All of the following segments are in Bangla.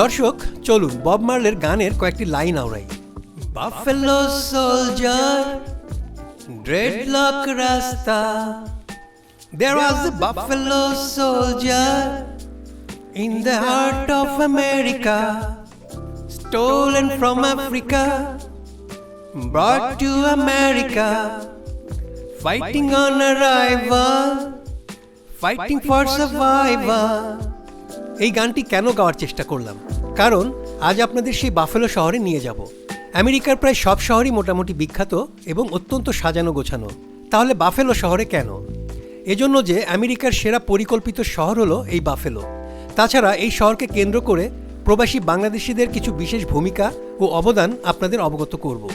দর্শক চলুন বব মার্লের গানের কয়েকটি line আওড়াই buffalo soldier dreadlock rasta There was a buffalo soldier in the heart of America, stolen from Africa, brought to America, fighting on arrival, fighting for survival. এই গানটি কেন গাওয়ার চেষ্টা করলাম? কারণ আজ আপনাদের সেই বাফেলো শহরে নিয়ে যাব। আমেরিকার প্রায় সব শহরই মোটামুটি বিখ্যাত এবং অত্যন্ত সাজানো গোছানো। তাহলে বাফেলো শহরে কেন? এজন্য যে আমেরিকার সেরা পরিকল্পিত শহর হলো এই বাফেলো। তাছাড়া এই শহরকে কেন্দ্র করে প্রবাসী বাংলাদেশিদের কিছু বিশেষ ভূমিকা ও অবদান আপনাদের অবগত করব।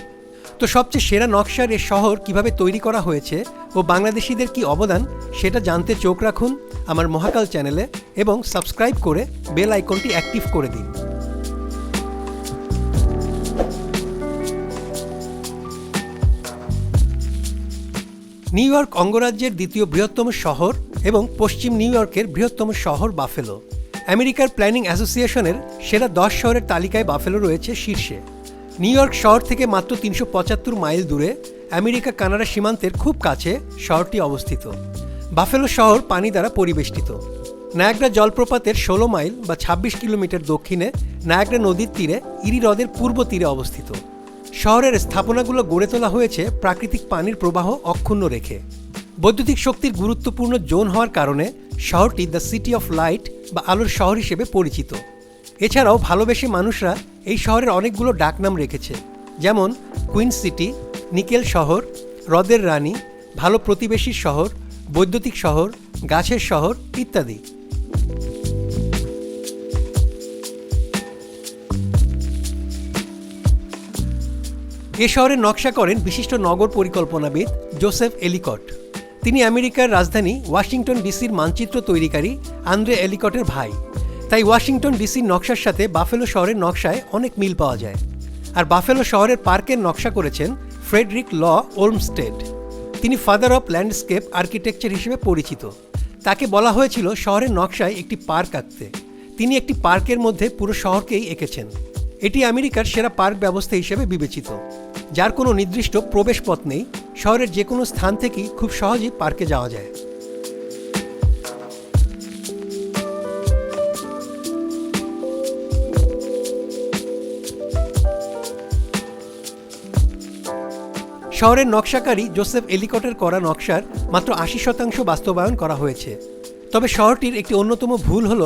তো সবচেয়ে সেরা নকশার এ শহর কীভাবে তৈরি করা হয়েছে ও বাংলাদেশিদের কি অবদান, সেটা জানতে চোখ রাখুন আমার মহাকাল চ্যানেলে এবং সাবস্ক্রাইব করে বেল আইকনটি অ্যাক্টিভ করে দিন। নিউ ইয়র্ক অঙ্গরাজ্যের দ্বিতীয় বৃহত্তম শহর এবং পশ্চিম নিউ ইয়র্কের বৃহত্তম শহর বাফেলো। আমেরিকার প্ল্যানিং অ্যাসোসিয়েশনের সেরা দশ শহরের তালিকায় বাফেলো রয়েছে শীর্ষে। নিউ ইয়র্ক শহর থেকে মাত্র তিনশো পঁচাত্তর মাইল দূরে আমেরিকা কানাডা সীমান্তের খুব কাছে শহরটি অবস্থিত। বাফেলো শহর পানি দ্বারা পরিবেষ্টিত। নায়াগ্রা জলপ্রপাতের ষোলো মাইল বা ২৬ কিলোমিটার দক্ষিণে নায়াগ্রা নদীর তীরে ইরি হ্রদের পূর্ব তীরে অবস্থিত। শহরের স্থাপনাগুলো গড়ে তোলা হয়েছে প্রাকৃতিক পানির প্রবাহ অক্ষুণ্ণ রেখে। বৈদ্যুতিক শক্তির গুরুত্বপূর্ণ জোন হওয়ার কারণে শহরটি দ্য সিটি অফ লাইট বা আলোর শহর হিসেবে পরিচিত। এছাড়াও ভালোবেসে মানুষরা এই শহরের অনেকগুলো ডাকনাম রেখেছে। যেমন, কুইন সিটি, নিকেল শহর, হ্রদের রানী, ভালো প্রতিবেশীর শহর, বৈদ্যুতিক শহর, গাছের শহর ইত্যাদি। এ শহরের নকশা করেন বিশিষ্ট নগর পরিকল্পনাবিদ জোসেফ এলিকট। তিনি আমেরিকার রাজধানী ওয়াশিংটন ডিসির মানচিত্র তৈরিকারী আন্দ্রে এলিকটের ভাই। তাই ওয়াশিংটন ডিসির নকশার সাথে বাফেলো শহরের নকশায় অনেক মিল পাওয়া যায়। আর বাফেলো শহরের পার্কের নকশা করেছেন ফ্রেডরিক ল. ওলমস্টেড। তিনি ফাদার অফ ল্যান্ডস্কেপ আর্কিটেকচার হিসেবে পরিচিত। তাকে বলা হয়েছিল শহরের নকশায় একটি পার্ক আঁকতে। তিনি একটি পার্কের মধ্যে পুরো শহরকেই এঁকেছেন। এটি আমেরিকার সেরা পার্ক ব্যবস্থা হিসেবে বিবেচিত। যার কোনো নির্দিষ্ট প্রবেশ পথ নেই। শহরের যে কোনো স্থান থেকেই খুব সহজেই পার্কে যাওয়া যায়। শহরের নকশাকারী জোসেফ এলিকটের করা নকশার মাত্র আশি শতাংশ বাস্তবায়ন করা হয়েছে। তবে শহরটির একটি অন্যতম ভুল হল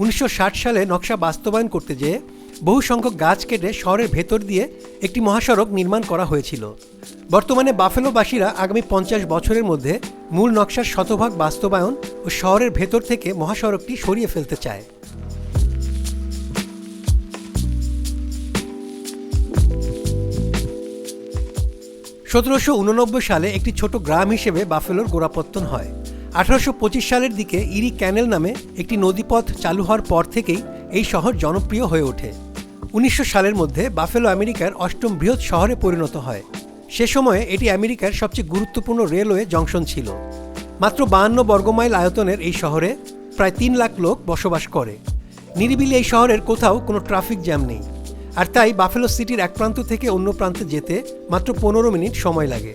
উনিশশো ষাট সালে নকশা বাস্তবায়ন করতে যেয়ে বহু সংখ্যক গাছ কেটে শহরের ভেতর দিয়ে একটি মহাসড়ক নির্মাণ করা হয়েছিল। বর্তমানে বাফেলোবাসীরা আগামী পঞ্চাশ বছরের মধ্যে মূল নকশার শতভাগ বাস্তবায়ন ও শহরের ভেতর থেকে মহাসড়কটি সরিয়ে ফেলতে চায়। সতেরোশো উননব্বই সালে একটি ছোট গ্রাম হিসেবে বাফেলোর গোড়াপত্তন হয়। আঠারোশো পঁচিশ সালের দিকে ইরি ক্যানেল নামে একটি নদীপথ চালু হওয়ার পর থেকেই এই শহর জনপ্রিয় হয়ে ওঠে। উনিশশো সালের মধ্যে বাফেলো আমেরিকার অষ্টম বৃহৎ শহরে পরিণত হয়। সে সময়ে এটি আমেরিকার সবচেয়ে গুরুত্বপূর্ণ রেলওয়ে জংশন ছিল। মাত্র বাহান্ন বর্গমাইল আয়তনের এই শহরে প্রায় তিন লাখ লোক বসবাস করে। নিরিবিলি এই শহরের কোথাও কোনো ট্রাফিক জ্যাম নেই। আর তাই বাফেলো সিটির এক প্রান্ত থেকে অন্য প্রান্তে যেতে মাত্র পনেরো মিনিট সময় লাগে।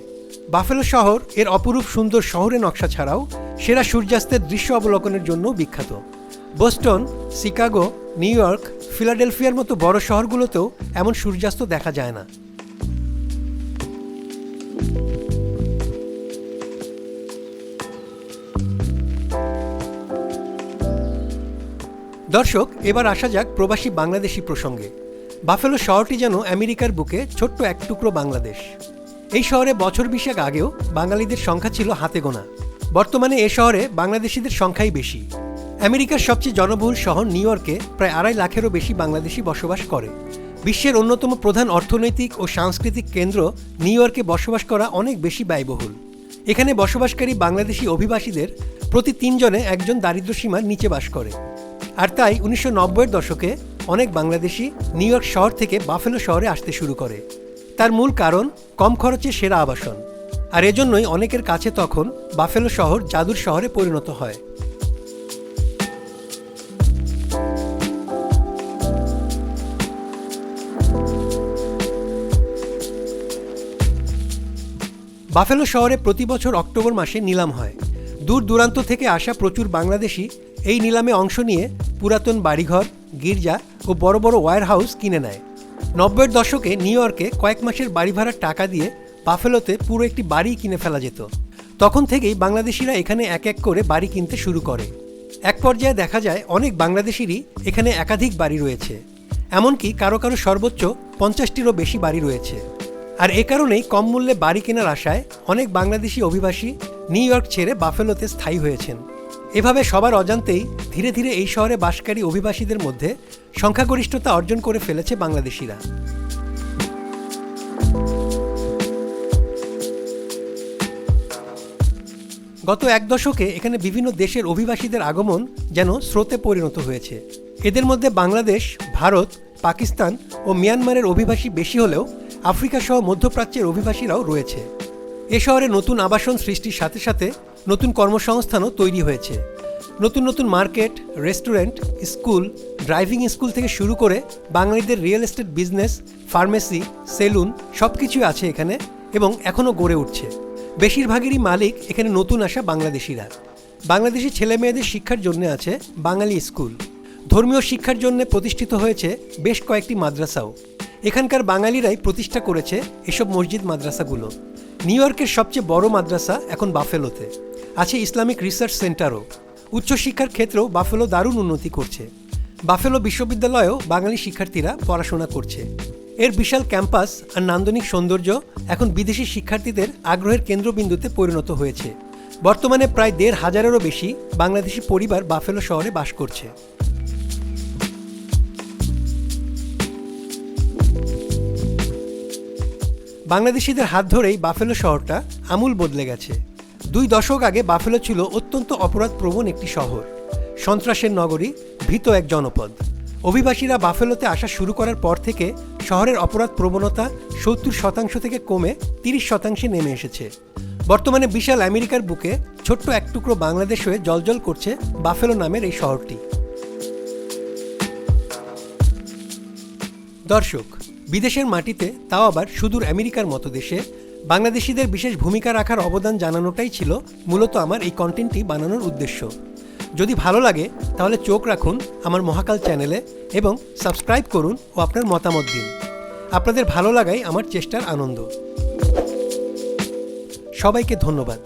বাফেলো শহর এর অপরূপ সুন্দর শহরে নকশা ছাড়াও সেরা সূর্যাস্তের দৃশ্য অবলোকনের জন্য বিখ্যাত। বোস্টন, শিকাগো, নিউ ইয়র্ক, ফিলাডেলফিয়ার মতো বড় শহরগুলোতেও এমন সূর্যাস্ত দেখা যায় না। দর্শক, এবার আসা যাক প্রবাসী বাংলাদেশি প্রসঙ্গে। বাফেলো শহরটি যেন আমেরিকার বুকে ছোট্ট এক টুকরো বাংলাদেশ। এই শহরে বছর বিশেক আগেও বাঙালিদের সংখ্যা ছিল হাতে গোনা। বর্তমানে এ শহরে বাংলাদেশিদের সংখ্যাই বেশি। আমেরিকার সবচেয়ে জনবহুল শহর নিউ ইয়র্কে প্রায় আড়াই লাখেরও বেশি বাংলাদেশি বসবাস করে। বিশ্বের অন্যতম প্রধান অর্থনৈতিক ও সাংস্কৃতিক কেন্দ্র নিউ ইয়র্কে বসবাস করা অনেক বেশি ব্যয়বহুল। এখানে বসবাসকারী বাংলাদেশি অভিবাসীদের প্রতি তিনজনে একজন দারিদ্র্যসীমার নিচে বাস করে। আর তাই উনিশশো দশকে অনেক বাংলাদেশি নিউ ইয়র্ক শহর থেকে বাফেলো শহরে আসতে শুরু করে। তার মূল কারণ, কম খরচে সেরা আবাসন। আর এজন্যই অনেকের কাছে তখন বাফেলো শহর জাদুর শহরে পরিণত হয়। বাফেলো শহরে প্রতি বছর অক্টোবর মাসে নিলাম হয়। দূর দূরান্ত থেকে আসা প্রচুর বাংলাদেশি এই নিলামে অংশ নিয়ে পুরাতন বাড়িঘর, গির্জা ও বড় বড় ওয়্যার হাউস কিনে নেয়। নব্বইয়ের দশকে নিউ ইয়র্কে কয়েক মাসের বাড়ি ভাড়ার টাকা দিয়ে বাফেলোতে পুরো একটি বাড়ি কিনে ফেলা যেত। তখন থেকেই বাংলাদেশিরা এখানে এক এক করে বাড়ি কিনতে শুরু করে। এক পর্যায়ে দেখা যায় অনেক বাংলাদেশিরই এখানে একাধিক বাড়ি রয়েছে। এমনকি কারও কারও সর্বোচ্চ পঞ্চাশটিরও বেশি বাড়ি রয়েছে। আর এ কারণেই কম মূল্যে বাড়ি কেনার আশায় অনেক বাংলাদেশি অভিবাসী নিউ ইয়র্ক ছেড়ে বাফেলোতে স্থায়ী হয়েছেন। এভাবে সবার অজান্তেই ধীরে ধীরে এই শহরে বাসকারী অভিবাসীদের মধ্যে সংখ্যাগরিষ্ঠতা অর্জন করে ফেলেছে বাংলাদেশিরা। গত এক দশকে এখানে বিভিন্ন দেশের অভিবাসীদের আগমন যেন স্রোতে পরিণত হয়েছে। এদের মধ্যে বাংলাদেশ, ভারত, পাকিস্তান ও মিয়ানমারের অভিবাসী বেশি হলেও আফ্রিকা সহ মধ্যপ্রাচ্যের অভিবাসীরাও রয়েছে। এ শহরে নতুন আবাসন সৃষ্টির সাথে সাথে নতুন কর্মসংস্থানও তৈরি হয়েছে। নতুন নতুন market, restaurant, school, driving school থেকে শুরু করে বাঙালিদের real estate business, pharmacy, saloon সব কিছুই আছে এখানে এবং এখনও গড়ে উঠছে। বেশিরভাগেরই মালিক এখানে নতুন আসা বাংলাদেশিরা। বাংলাদেশি ছেলে মেয়েদের শিক্ষার জন্য আছে বাঙালি স্কুল। ধর্মীয় শিক্ষার জন্য প্রতিষ্ঠিত হয়েছে বেশ কয়েকটি মাদ্রাসাও। এখানকার বাঙালিরাই প্রতিষ্ঠা করেছে এসব মসজিদ মাদ্রাসাগুলো। নিউ ইয়র্কের সবচেয়ে বড় মাদ্রাসা এখন বাফেলোতে। আছে ইসলামিক রিসার্চ সেন্টারও। উচ্চশিক্ষার ক্ষেত্রেও বাফেলো দারুণ উন্নতি করছে। বাফেলো বিশ্ববিদ্যালয়েও বাঙালি শিক্ষার্থীরা পড়াশোনা করছে। এর বিশাল ক্যাম্পাস আর নান্দনিক সৌন্দর্য এখন বিদেশি শিক্ষার্থীদের আগ্রহের কেন্দ্রবিন্দুতে পরিণত হয়েছে। বর্তমানে প্রায় দেড় হাজারেরও বেশি বাংলাদেশি পরিবার বাফেলো শহরে বাস করছে। বাংলাদেশিদের হাত ধরেই বাফেলো শহরটা আমূল বদলে গেছে। দুই দশক আগে বাফেলো ছিল অত্যন্ত অপরাধপ্রবণ একটি শহর। সন্ত্রাসের নগরী, ভীত এক জনপদ। অভিবাসীরা বাফেলোতে আসা শুরু করার পর থেকে শহরের অপরাধ প্রবণতা সত্তর শতাংশ থেকে কমে তিরিশ শতাংশে নেমে এসেছে। বর্তমানে বিশাল আমেরিকার বুকে ছোট্ট এক টুকরো বাংলাদেশ হয়ে জলজল করছে বাফেলো নামের এই শহরটি। দর্শক, বিদেশের মাটিতে তাও আবার সুদূর আমেরিকার মতো দেশে বাংলাদেশিদের বিশেষ ভূমিকা রাখার অবদান জানানোটাই ছিল মূলত আমার এই কন্টেন্টটি বানানোর উদ্দেশ্য। যদি ভালো লাগে, তাহলে চোখ রাখুন আমার মহাকাল চ্যানেলে এবং সাবস্ক্রাইব করুন ও আপনার মতামত দিন। আপনাদের ভালো লাগাই আমার চেষ্টার আনন্দ। সবাইকে ধন্যবাদ।